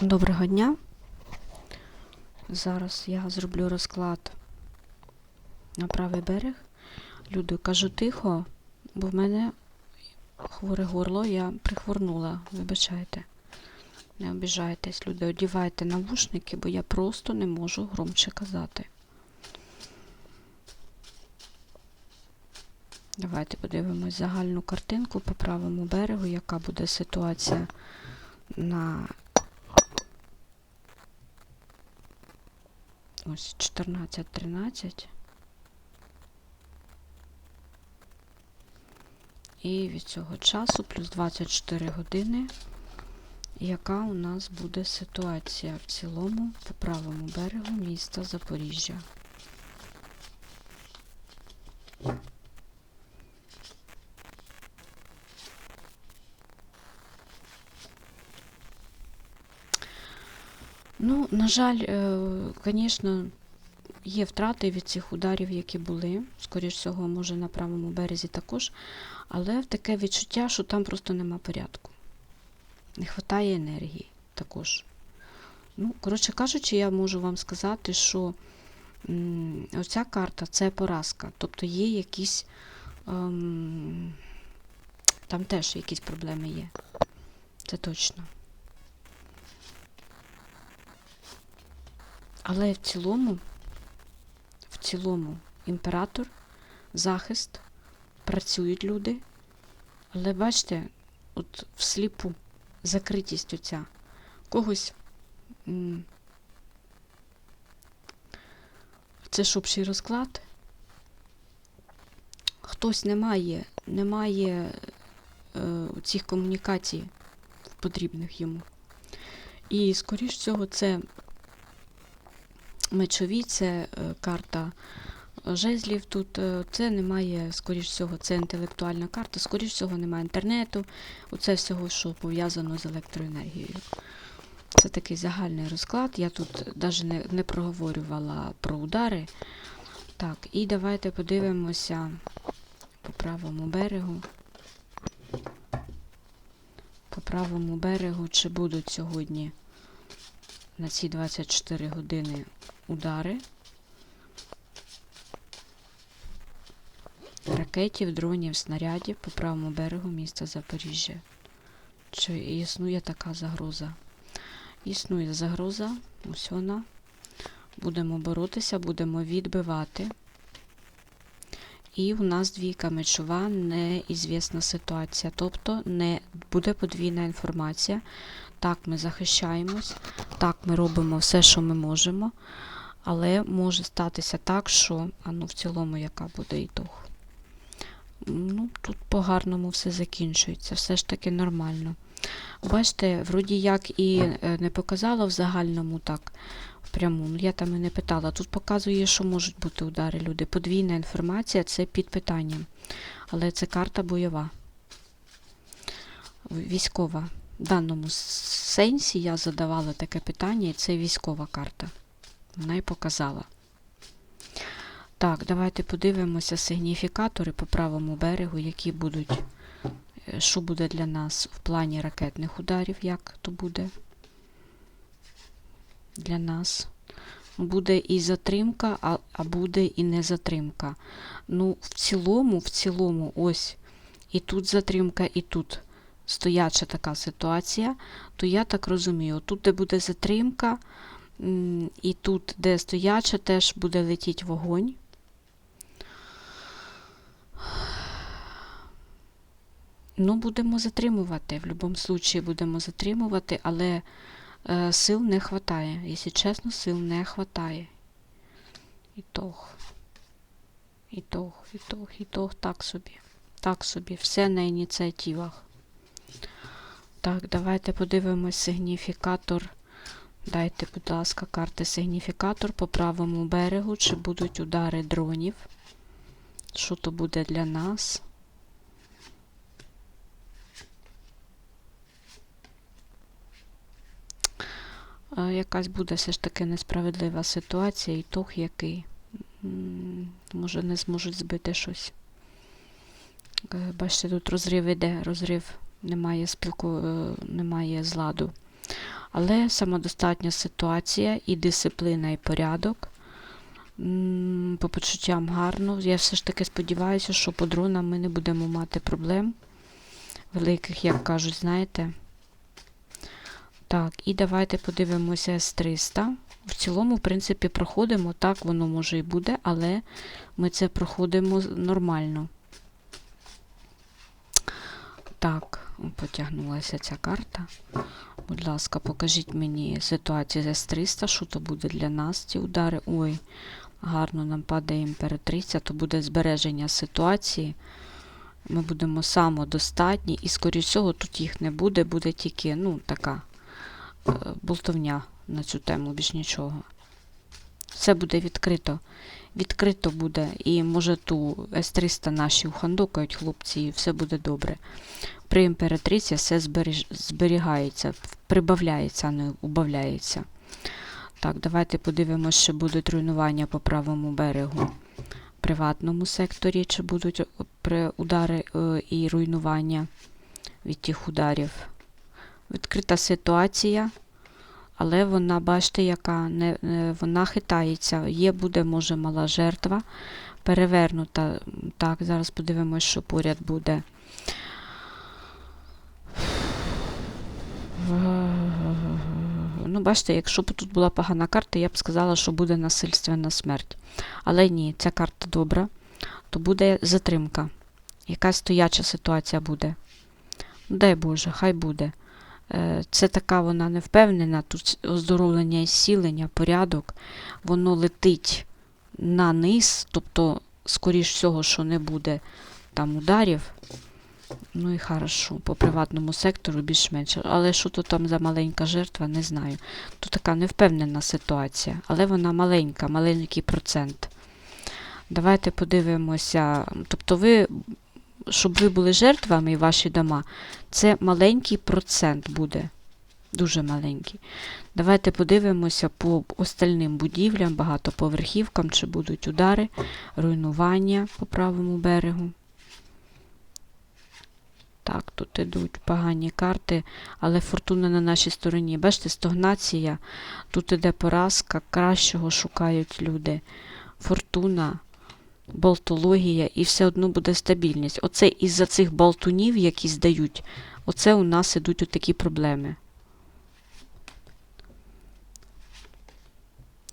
Доброго дня. Зараз я зроблю розклад на правий берег. Люди, кажу тихо, бо в мене хворе горло, я прихворнула, вибачайте. Не обіжайтесь, люди, одівайте навушники, бо я просто не можу громче казати. Давайте подивимось загальну картинку по правому берегу, яка буде ситуація на ось 14-13. І від цього часу плюс 24 години. Яка у нас буде ситуація в цілому по правому берегу міста Запоріжжя? Ну, на жаль, звісно, є втрати від цих ударів, які були. Скоріш всього, може, на правому березі також. Але таке відчуття, що там просто нема порядку. Не вистачає енергії також. Ну, коротше кажучи, я можу вам сказати, що оця карта це поразка. Тобто є якісь. Ем, там теж якісь проблеми є. Це точно. Але в цілому, в цілому, імператор, захист, працюють люди. Але бачите, от всліпу закритість оця. Когось. Це ж розклад. Хтось не має, не має е, цих комунікацій потрібних йому. І, скоріш всього, це мечові, це е, карта жезлів тут. е, Це немає, скоріш всього, це інтелектуальна карта, скоріш всього, немає інтернету. Оце всього, що пов'язано з електроенергією. Це такий загальний розклад. Я тут навіть не, не проговорювала про удари. Так, і давайте подивимося по правому берегу. По правому берегу, чи будуть сьогодні на ці 24 години удари ракетів, дронів, снарядів по правому берегу міста Запоріжжя. Чи існує така загроза? Існує загроза, ось вона. Будемо боротися, будемо відбивати. І у нас двійка мечова, неізвісна ситуація. Тобто не буде подвійна інформація. Так, ми захищаємось, так, ми робимо все, що ми можемо, але може статися так, що, а ну в цілому, яка буде ітог. Ну, тут по-гарному все закінчується, все ж таки нормально. Бачите, вроді як і е, не показала в загальному так, впряму. Ну, я там і не питала. Тут показує, що можуть бути удари люди. Подвійна інформація це під питанням. Але це карта бойова. Військова. В даному сенсі я задавала таке питання, і це військова карта. Вона і показала. Так, давайте подивимося сигніфікатори по правому берегу, які будуть, е, що буде для нас в плані ракетних ударів, як то буде для нас. Буде і затримка, а, а буде і не затримка. Ну, в цілому, в цілому, ось і тут затримка, і тут стояча така ситуація, то я так розумію, тут, де буде затримка, і тут, де стояча, теж буде летіти вогонь. Ну, будемо затримувати. В будь-якому випадку будемо затримувати, але е, сил не вистачає. Якщо чесно, сил не вистачає. Ітог. Ітог, ітог, ітог, так собі. Так собі. Все на ініціативах. Так, давайте подивимось сигніфікатор. Дайте, будь ласка, карти сигніфікатор по правому берегу. Чи будуть удари дронів? Що то буде для нас? Е, Якась буде все ж таки несправедлива ситуація, ітог який. Може, не зможуть збити щось. Е, Бачите, тут розрив іде, розрив, немає спілку, е, немає зладу. Але самодостатня ситуація і дисципліна, і порядок. По почуттям гарно. Я все ж таки сподіваюся, що по дронам ми не будемо мати проблем великих, як кажуть, знаєте. Так, і давайте подивимося С300. В цілому, в принципі, проходимо. Так, воно може і буде, але ми це проходимо нормально. Так, потягнулася ця карта. Будь ласка, покажіть мені ситуацію з С300, що то буде для нас ці удари. Ой, гарно нам падає імператриця, то буде збереження ситуації. Ми будемо самодостатні, і, скоріш всього, тут їх не буде, буде тільки, ну, така е, болтовня на цю тему, більш нічого. Все буде відкрито. Відкрито буде, і може ту С-300 наші ухандокають хлопці, і все буде добре. При імператриці все зберігається, прибавляється, а не убавляється. Так, давайте подивимося, чи будуть руйнування по правому берегу. Приватному секторі, чи будуть удари е, і руйнування від тих ударів. Відкрита ситуація, але вона, бачите, яка не, вона хитається. Є, буде, може, мала жертва. Перевернута. Так, зараз подивимось, що поряд буде. Ну, бачите, якщо б тут була погана карта, я б сказала, що буде насильственна смерть. Але ні, ця карта добра, то буде затримка. Якась стояча ситуація буде. Ну, дай Боже, хай буде. Е, Це така вона не впевнена, тут оздоровлення і зцілення, порядок, воно летить на низ, тобто, скоріш всього, що не буде там ударів. Ну і хорошо, по приватному сектору більш-менш. Але що то там за маленька жертва, не знаю. Тут така невпевнена ситуація, але вона маленька, маленький процент. Давайте подивимося. Тобто, ви, щоб ви були жертвами і ваші дома, це маленький процент буде. Дуже маленький. Давайте подивимося по остальним будівлям, багатоповерхівкам, чи будуть удари, руйнування по правому берегу. Так, тут ідуть погані карти, але фортуна на нашій стороні. Бачите, стогнація, тут іде поразка, кращого шукають люди. Фортуна, болтологія і все одно буде стабільність. Оце із-за цих болтунів, які здають, оце у нас ідуть отакі проблеми.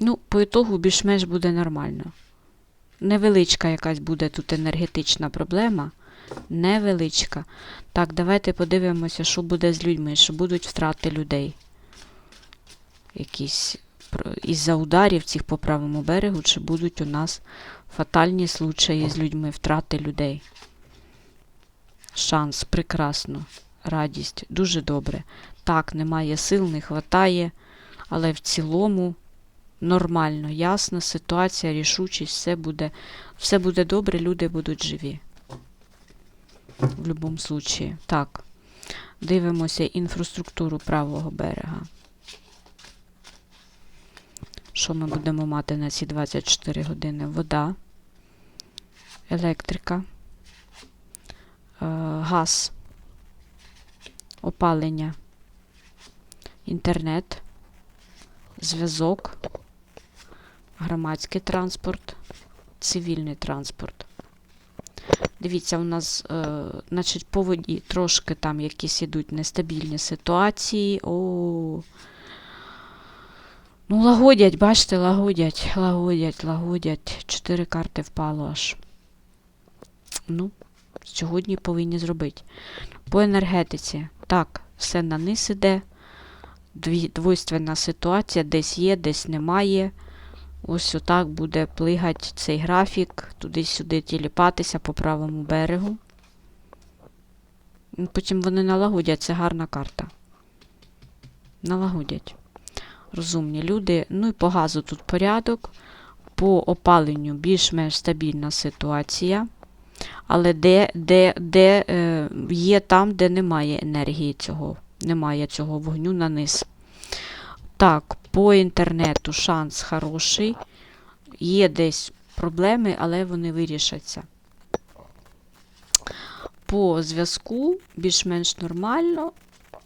Ну, по ітогу більш-менш буде нормально. Невеличка якась буде тут енергетична проблема. Невеличка. Так, давайте подивимося, що буде з людьми, що будуть втрати людей. Якісь із-за ударів цих по правому берегу, чи будуть у нас фатальні случаї з людьми, втрати людей. Шанс, прекрасно. Радість, дуже добре. Так, немає сил, не хватає, але в цілому нормально, ясна ситуація, рішучість, все буде, все буде добре, люди будуть живі. В будь-якому случаї. Так. Дивимося інфраструктуру правого берега. Що ми будемо мати на ці 24 години? Вода, електрика, е, газ, опалення, інтернет, зв'язок, громадський транспорт, цивільний транспорт. Дивіться, у нас, е, значить, по воді трошки там якісь ідуть нестабільні ситуації. О. Ну, лагодять, бачите, лагодять, лагодять, лагодять. Чотири карти впало аж. Ну, сьогодні повинні зробити. По енергетиці. Так, все на низ іде. Двойственна ситуація, десь є, десь немає. Ось отак буде плигати цей графік, туди-сюди тіліпатися по правому берегу. Потім вони налагодять, це гарна карта. Налагодять. Розумні люди. Ну і по газу тут порядок. По опаленню більш-менш стабільна ситуація. Але де, де, де е, є там, де немає енергії цього, немає цього вогню на низ. Так, по інтернету шанс хороший. Є десь проблеми, але вони вирішаться. По зв'язку більш-менш нормально.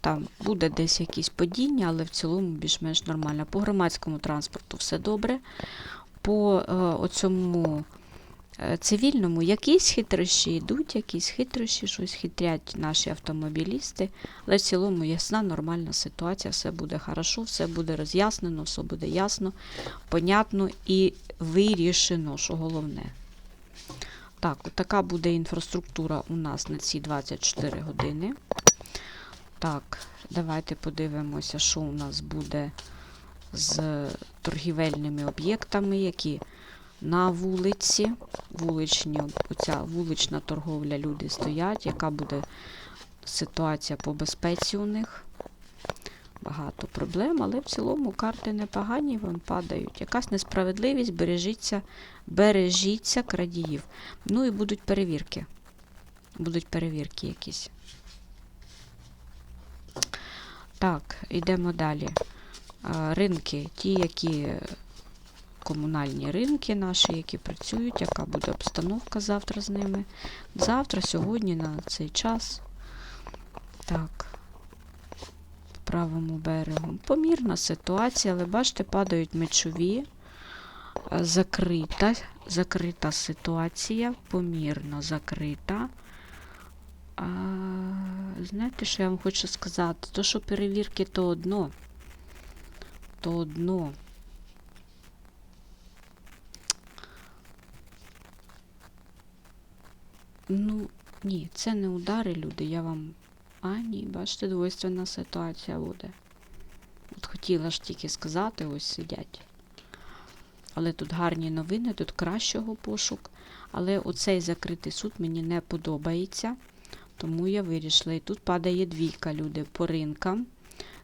Там буде десь якісь падіння, але в цілому більш-менш нормально. По громадському транспорту все добре. По е, оцьому цивільному якісь хитрощі йдуть, якісь хитрощі, щось хитрять наші автомобілісти. Але в цілому ясна, нормальна ситуація, все буде хорошо, все буде роз'яснено, все буде ясно, понятно і вирішено, що головне. Так, така буде інфраструктура у нас на ці 24 години. Так, давайте подивимося, що у нас буде з торгівельними об'єктами, які на вулиці, вуличні, оця вулична торговля, люди стоять, яка буде ситуація по безпеці у них. Багато проблем, але в цілому карти непогані, вон падають. Якась несправедливість, бережіться, бережіться крадіїв. Ну і будуть перевірки. Будуть перевірки якісь. Так, йдемо далі. Ринки, ті, які комунальні ринки наші, які працюють, яка буде обстановка завтра з ними. Завтра, сьогодні, на цей час. Так. По правому берегу. Помірна ситуація, але бачите, падають мечові. Закрита, закрита ситуація, помірно закрита. А, знаєте, що я вам хочу сказати? То, що перевірки, то одно. То одно. Ну, ні, це не удари, люди. Я вам. А, ні, бачите, двойственна ситуація буде. От хотіла ж тільки сказати, ось сидять. Але тут гарні новини, тут кращого пошук. Але оцей закритий суд мені не подобається. Тому я вирішила. І тут падає двійка, люди, по ринкам.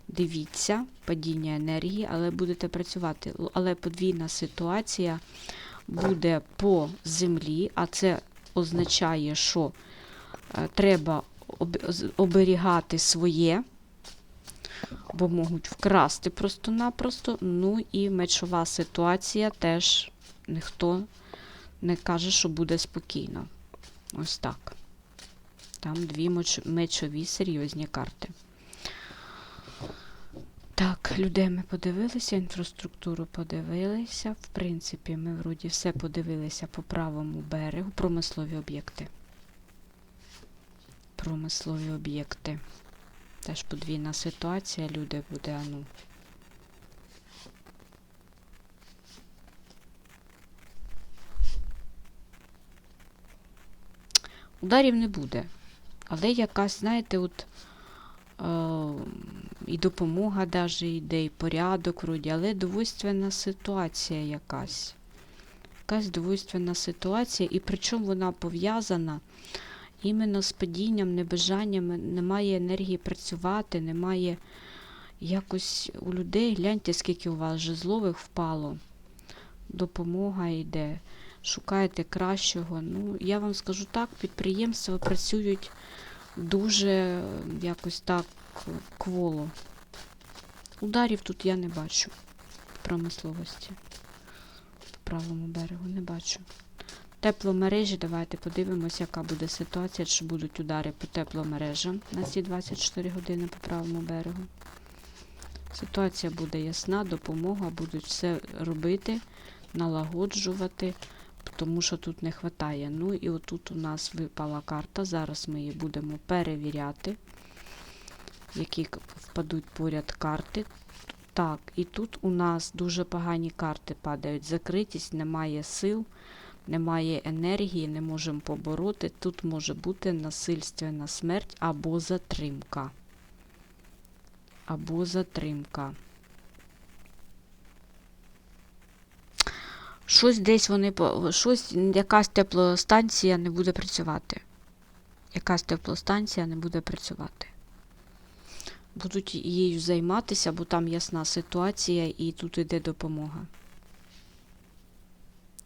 Дивіться, падіння енергії, але будете працювати. Але подвійна ситуація буде по землі, а це означає, що е, треба оберігати своє, бо можуть вкрасти просто-напросто. Ну і мечова ситуація теж ніхто не каже, що буде спокійно. Ось так. Там дві мечові серйозні карти. Так, людей ми подивилися, інфраструктуру подивилися. В принципі, ми вроді все подивилися по правому берегу. Промислові об'єкти. Промислові об'єкти. Теж подвійна ситуація, люди буде, а ну. Ударів не буде. Але якась, знаєте, от е, і допомога даже йде, і порядок вроді, але двойственна ситуація якась. Якась двойственна ситуація, і причому вона пов'язана іменно з падінням, небажанням, немає енергії працювати, немає якось у людей, гляньте, скільки у вас жезлових впало. Допомога йде, шукаєте кращого. Ну, я вам скажу так, підприємства працюють дуже якось так кволо. Ударів тут я не бачу промисловості. По правому берегу не бачу. Тепломережі, давайте подивимося, яка буде ситуація, чи будуть удари по тепломережам на ці 24 години по правому берегу. Ситуація буде ясна, допомога, будуть все робити, налагоджувати, тому що тут не вистачає. Ну і отут у нас випала карта. Зараз ми її будемо перевіряти, які впадуть поряд карти. Так, і тут у нас дуже погані карти падають. Закритість, немає сил, немає енергії, не можемо побороти. Тут може бути насильственна смерть або затримка. Або затримка. Щось десь вони щось, якась теплостанція не буде працювати. Якась теплостанція не буде працювати. Будуть її займатися, бо там ясна ситуація і тут іде допомога.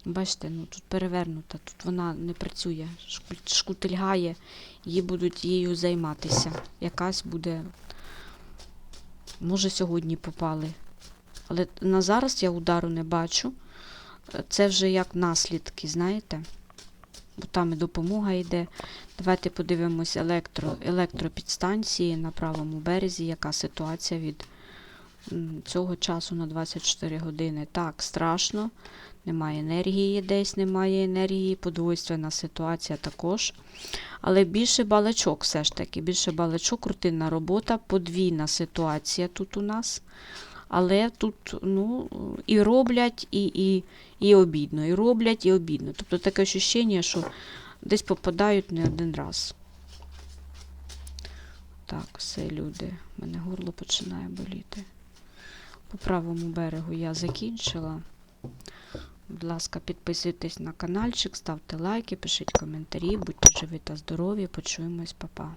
Бачите, ну тут перевернута, тут вона не працює, шку- шкутильгає, її будуть її займатися. Якась буде. Може, сьогодні попали. Але на зараз я удару не бачу. Це вже як наслідки, знаєте? Бо там і допомога йде. Давайте подивимось електро, електропідстанції на правому березі, яка ситуація від цього часу на 24 години. Так, страшно. Немає енергії, десь немає енергії, подвойственна ситуація також. Але більше балачок все ж таки, більше балачок, рутинна робота, подвійна ситуація тут у нас. Але тут ну, і роблять, і, і, і обідно, і роблять, і обідно. Тобто таке ощущення, що десь попадають не один раз. Так, все, люди. У мене горло починає боліти. По правому берегу я закінчила. Будь ласка, підписуйтесь на каналчик, ставте лайки, пишіть коментарі, будьте живі та здорові. Почуємось, па-па.